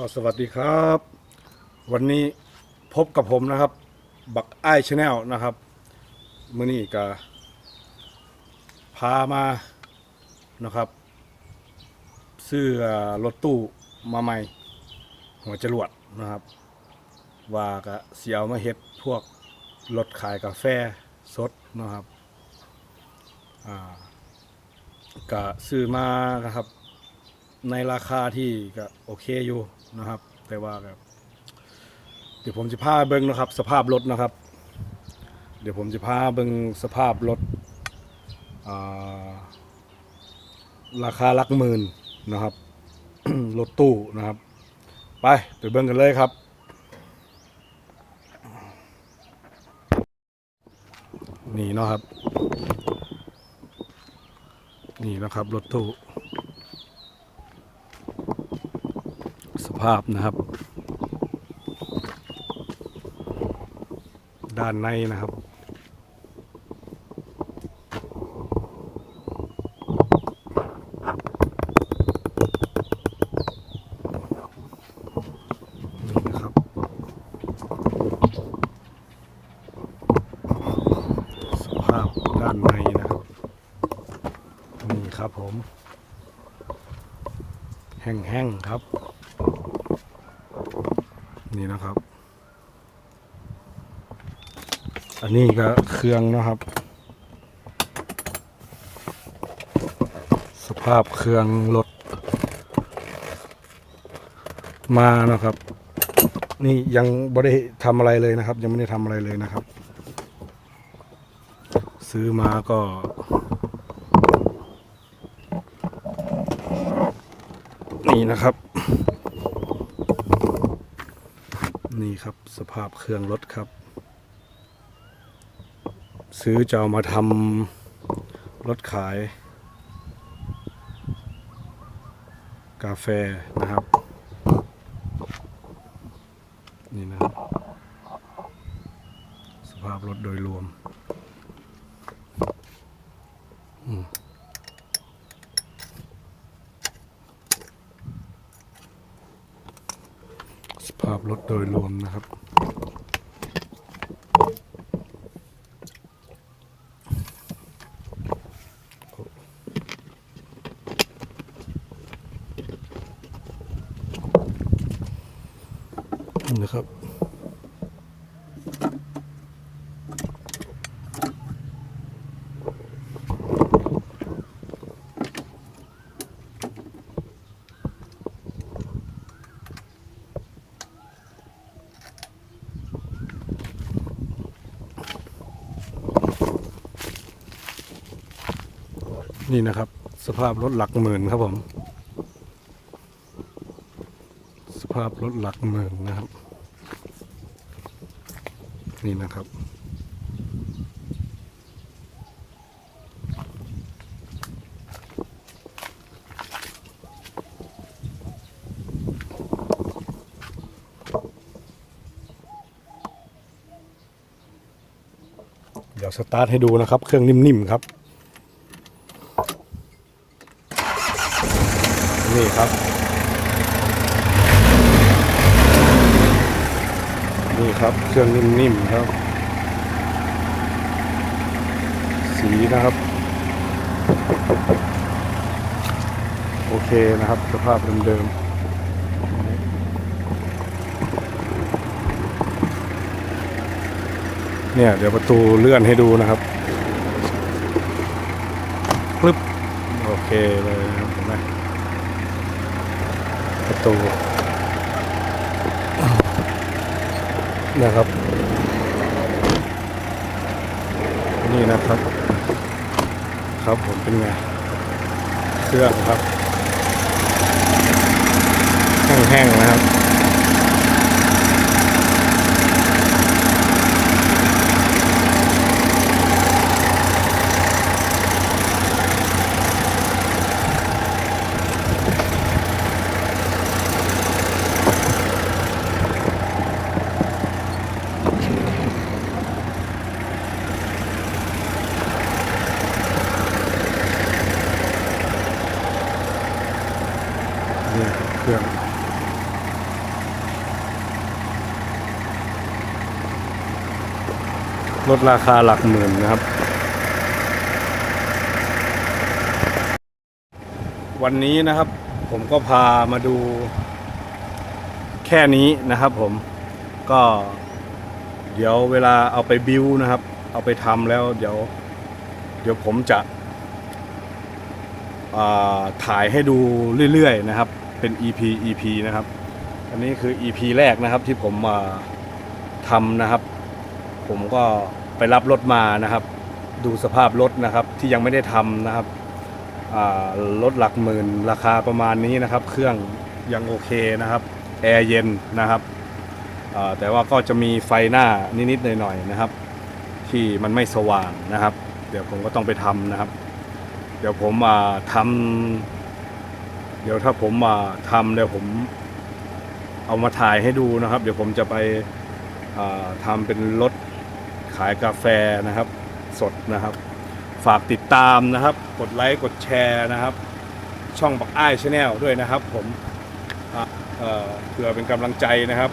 ก็สวัสดีครับ วันนี้พบกับผมนะครับ บักไอ้ชาแนลนะครับมื่อนี้ก็พามานะครับซื้อรถตู้มาใหม่ หัวจรวดนะครับ ว่าก็เสียวมาเฮ็ดพวกรถขายกาแฟสดนะครับก็ซื้อมานะครับในราคาที่ก็โอเคอยู่ นะครับ แต่ว่าก็เดี๋ยวผมจะพาเบิ้งนะครับ สภาพรถนะครับ เดี๋ยวผมจะพาเบิ้งสภาพรถอ่าราคาหลักหมื่นนะครับรถตู้นะครับ ไปไปเบิ้งกันเลยครับนี่เนาะครับ นี่นะครับรถตู้ สภาพนะครับ ด้านในนะครับนี่นะครับสภาพด้านในนะครับ นี่ครับผม แห้งๆครับ นี่นะครับ อันนี้ก็เครื่องนะครับ สภาพเครื่องรถมานะครับ นี่ยังไม่ได้ทำอะไรเลยนะครับ ยังไม่ได้ทำอะไรเลยนะครับ ซื้อมาก็นี่นะครับ นี่ครับสภาพเครื่องรถครับ ซื้อจะเอามาทำรถขาย กาแฟนะครับ นี่นะครับ สภาพรถโดยรวมอืม สภาพรถโดยรวมนะครับ นะครับ นี่นะครับ สภาพรถหลักหมื่นครับผม สภาพรถหลักหมื่นนะครับ นี่นะครับเดี๋ยวสตาร์ทให้ดูนะครับ เครื่องนิ่มๆครับ นี่ครับ นี่ครับเครื่องนิ่มๆครับ สีนะครับ โอเคนะครับ สภาพเดิมๆเนี่ยเดี๋ยวประตูเลื่อนให้ดูนะครับปึ๊บโอเคเลยนะครับเห็นไหม ประตูนะครับ นี่นะครับ ครับผมเป็นไงเครื่องครับแห้งๆนะครับ ครื่องลดราคาหลักหมื่นนะครับ วันนี้นะครับผมก็พามาดู แค่นี้นะครับผมก็เดี๋ยวเวลาเอาไปบิวนะครับ เอาไปทำแล้วเดี๋ยว เดี๋ยวผมจะถ่ายให้ดูเรื่อยๆนะครับ เป็น EP EP นะครับ อันนี้คือ EP แรกนะครับที่ผมมาทำนะครับ ผมก็ไปรับรถมานะครับ ดูสภาพรถนะครับที่ยังไม่ได้ทำนะครับรถหลักหมื่นราคาประมาณนี้นะครับ เครื่องยังโอเคนะครับแอร์เย็นนะครับแต่ว่าก็จะมีไฟหน้านิดๆหน่อยๆนะครับ ที่มันไม่สว่างนะครับ เดี๋ยวผมก็ต้องไปทำนะครับ เดี๋ยวผมทำ ดี๋ยวถ้าผมมาทำเดี๋ยวผมเอามาถ่ายให้ดูนะครับ เดี๋ยวผมจะไปทำเป็นรถขายกาแฟนะครับ สดนะครับ ฝากติดตามนะครับ กดไลค์กดแชร์นะครับ ช่องบักอ้ายชาแนลด้วยนะครับ ผมเพื่อเป็นกำลังใจนะครับ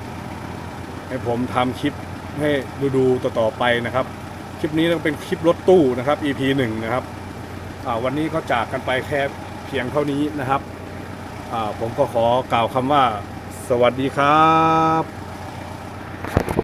ให้ผมทำคลิปให้ดูดูๆต่อๆไปนะครับ คลิปนี้ต้องเป็นคลิปรถตู้นะครับ EP หนึ่งนะครับวันนี้ก็จากกันไปแค่เพียงเท่านี้นะครับ ผมก็ขอกล่าวคำว่า สวัสดีครับ